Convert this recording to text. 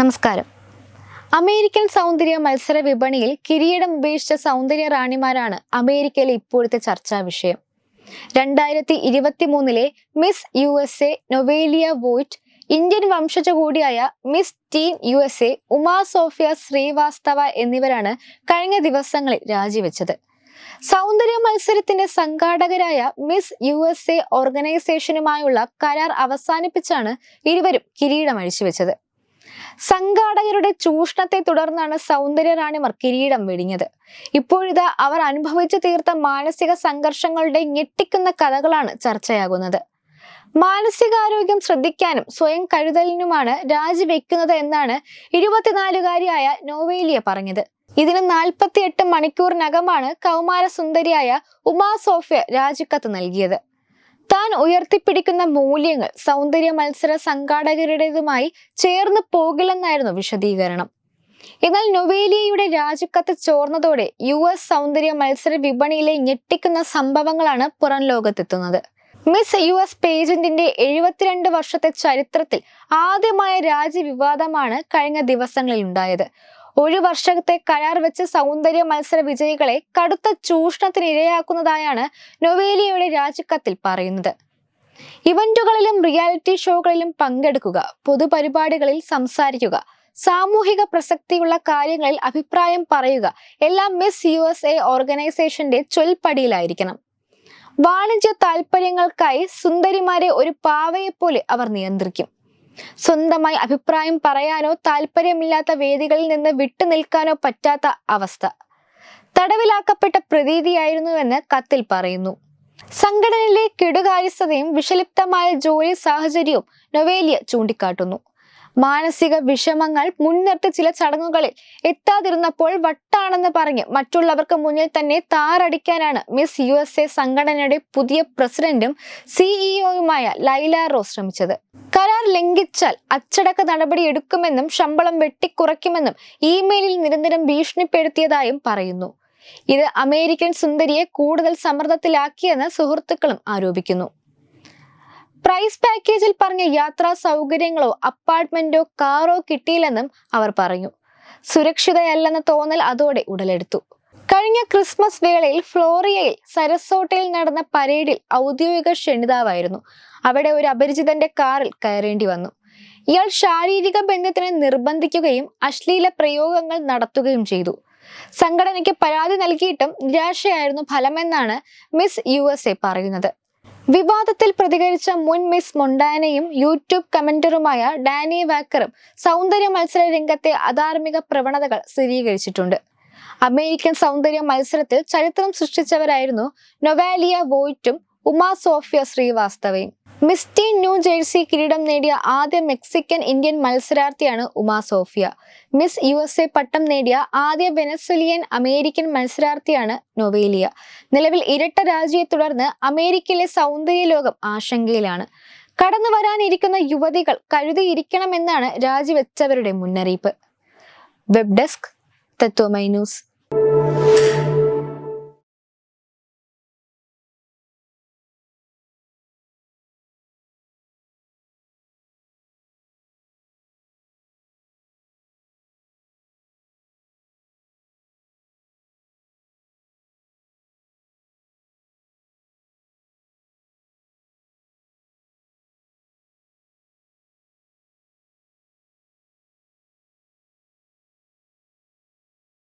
നമസ്കാരം. അമേരിക്കൻ സൗന്ദര്യ മത്സര വിപണിയിൽ കിരീടം ഉപേക്ഷിച്ച സൗന്ദര്യ റാണിമാരാണ് അമേരിക്കയിലെ ഇപ്പോഴത്തെ ചർച്ചാ വിഷയം. രണ്ടായിരത്തി ഇരുപത്തി മൂന്നിലെ miss U S A Noelia Voigt Indian വംശജ കൂടിയായ miss teen U S A Uma Sofia Srivastava എന്നിവരാണ് കഴിഞ്ഞ ദിവസങ്ങളിൽ രാജിവെച്ചത്. സൗന്ദര്യ മത്സരത്തിന്റെ സംഘാടകരായ മിസ് യു എസ് എ ഓർഗനൈസേഷനുമായുള്ള കരാർ അവസാനിപ്പിച്ചാണ് ഇരുവരും കിരീടം അഴിച്ചുവെച്ചത്. സംഘാടകരുടെ ചൂഷണത്തെ തുടർന്നാണ് സൗന്ദര്യ റാണിമാർ കിരീടം വെടിഞ്ഞത്. ഇപ്പോഴിതാ അവർ അനുഭവിച്ചു തീർത്ത മാനസിക സംഘർഷങ്ങളുടെ ഞെട്ടിക്കുന്ന കഥകളാണ് ചർച്ചയാകുന്നത്. മാനസികാരോഗ്യം ശ്രദ്ധിക്കാനും സ്വയം കരുതലിനുമാണ് രാജിവെക്കുന്നത് എന്നാണ് ഇരുപത്തിനാലുകാരിയായ നോവേലിയ പറഞ്ഞത്. ഇതിന് നാൽപ്പത്തിയെട്ട് മണിക്കൂറിനകമാണ് കൗമാര സുന്ദരിയായ ഉമാ സോഫിയ രാജിക്കത്ത് നൽകിയത്. താൻ ഉയർത്തിപ്പിടിക്കുന്ന മൂല്യങ്ങൾ സൗന്ദര്യ മത്സര സംഘാടകരുടേതുമായി ചേർന്ന് പോകില്ലെന്നായിരുന്നു വിശദീകരണം. എന്നാൽ നൊവേലിയയുടെ രാജിക്കത്ത് ചോർന്നതോടെ യു എസ് സൗന്ദര്യ മത്സര വിപണിയിലെ ഞെട്ടിക്കുന്ന സംഭവങ്ങളാണ് പുറം ലോകത്തെത്തുന്നത്. മിസ് യു എസ് പേജന്റിന്റെ എഴുപത്തിരണ്ട് വർഷത്തെ ചരിത്രത്തിൽ ആദ്യമായ രാജ്യവിവാദമാണ് കഴിഞ്ഞ ദിവസങ്ങളിൽ ഉണ്ടായത്. ഒരു വർഷത്തെ കരാർ വെച്ച് സൗന്ദര്യ മത്സര വിജയികളെ കടുത്ത ചൂഷണത്തിന് ഇരയാക്കുന്നതായാണ് നൊവേലിയയുടെ രാജിക്കത്തിൽ പറയുന്നത്. ഇവന്റുകളിലും റിയാലിറ്റി ഷോകളിലും പങ്കെടുക്കുക പൊതുപരിപാടികളിൽ സംസാരിക്കുക സാമൂഹിക പ്രസക്തിയുള്ള കാര്യങ്ങളിൽ അഭിപ്രായം പറയുക എല്ലാം മിസ് യു എസ് എ ഓർഗനൈസേഷന്റെ ചൊൽപ്പടിയിലായിരിക്കണം. വാണിജ്യ താല്പര്യങ്ങൾക്കായി സുന്ദരിമാരെ ഒരു പാവയെപ്പോലെ അവർ നിയന്ത്രിക്കും. സ്വന്തമായി അഭിപ്രായം പറയാനോ താല്പര്യമില്ലാത്ത വേദികളിൽ നിന്ന് വിട്ടുനിൽക്കാനോ പറ്റാത്ത അവസ്ഥ. തടവിലാക്കപ്പെട്ട പ്രതീതിയായിരുന്നുവെന്ന് കത്തിൽ പറയുന്നു. സംഘടനയിലെ കെടുകാര്യസ്ഥതയും വിഷലിപ്തമായ ജോലി സാഹചര്യവും നൊവേലിയ ചൂണ്ടിക്കാട്ടുന്നു. മാനസിക വിഷമങ്ങൾ മുൻനിർത്തി ചില ചടങ്ങുകളിൽ എത്താതിരുന്നപ്പോൾ വട്ടാണെന്ന് പറഞ്ഞ് മറ്റുള്ളവർക്ക് മുന്നിൽ തന്നെ താറടിക്കാനാണ് മിസ് യു എസ് എ സംഘടനയുടെ പുതിയ പ്രസിഡന്റും സിഇഒയുമായ ലൈല റോ ശ്രമിച്ചത്. കരാർ ലംഘിച്ചാൽ അച്ചടക്ക നടപടി എടുക്കുമെന്നും ശമ്പളം വെട്ടിക്കുറയ്ക്കുമെന്നും ഇമെയിലിൽ നിരന്തരം ഭീഷണിപ്പെടുത്തിയതായും പറയുന്നു. ഇത് അമേരിക്കൻ സുന്ദരിയെ കൂടുതൽ സമ്മർദ്ദത്തിലാക്കിയെന്ന് സുഹൃത്തുക്കളും ആരോപിക്കുന്നു. പ്രൈസ് പാക്കേജിൽ പറഞ്ഞ യാത്രാ സൗകര്യങ്ങളോ അപ്പാർട്ട്മെന്റോ കാറോ കിട്ടിയില്ലെന്നും അവർ പറഞ്ഞു. സുരക്ഷിതയല്ലെന്ന തോന്നൽ അതോടെ ഉടലെടുത്തു. കഴിഞ്ഞ ക്രിസ്മസ് വേളയിൽ ഫ്ലോറിയയിൽ സരസോട്ടയിൽ നടന്ന പരേഡിൽ ഔദ്യോഗിക ക്ഷണിതാവായിരുന്നു. അവിടെ ഒരു അപരിചിതന്റെ കാറിൽ കയറേണ്ടി വന്നു. ഇയാൾ ശാരീരിക ബന്ധത്തിന് നിർബന്ധിക്കുകയും അശ്ലീല പ്രയോഗങ്ങൾ നടത്തുകയും ചെയ്തു. സംഘടനയ്ക്ക് പരാതി നൽകിയിട്ടും നിരാശയായിരുന്നു ഫലമെന്നാണ് മിസ് യു എസ് എ പറയുന്നത്. വിവാദത്തിൽ പ്രതികരിച്ച മുൻ മിസ് മൊണ്ടാനയും യൂട്യൂബ് കമന്ററുമായ ഡാനി വാക്കറും സൗന്ദര്യ മത്സര രംഗത്തെ അധാർമിക പ്രവണതകൾ സ്ഥിരീകരിച്ചിട്ടുണ്ട്. അമേരിക്കൻ സൗന്ദര്യ മത്സരത്തിൽ ചരിത്രം സൃഷ്ടിച്ചവരായിരുന്നു നൊവാലിയ വോയ്റ്റും ഉമാ സോഫിയ ശ്രീവാസ്തവയും. മിസ്റ്റി ന്യൂ ജേഴ്സി കിരീടം നേടിയ ആദ്യ Mexican Indian മത്സരാർത്ഥിയാണ് Uma Sofia. Miss U S A പട്ടം നേടിയ ആദ്യ വെനസ്വലിയൻ അമേരിക്കൻ മത്സരാർത്ഥിയാണ് നൊവേലിയ. നിലവിൽ ഇരട്ട രാജിയെ തുടർന്ന് അമേരിക്കയിലെ സൗന്ദര്യ ലോകം ആശങ്കയിലാണ്. കടന്നു വരാനിരിക്കുന്ന യുവതികൾ കരുതിയിരിക്കണമെന്നാണ് രാജിവെച്ചവരുടെ മുന്നറിയിപ്പ്. Web desk Tatwamayi news.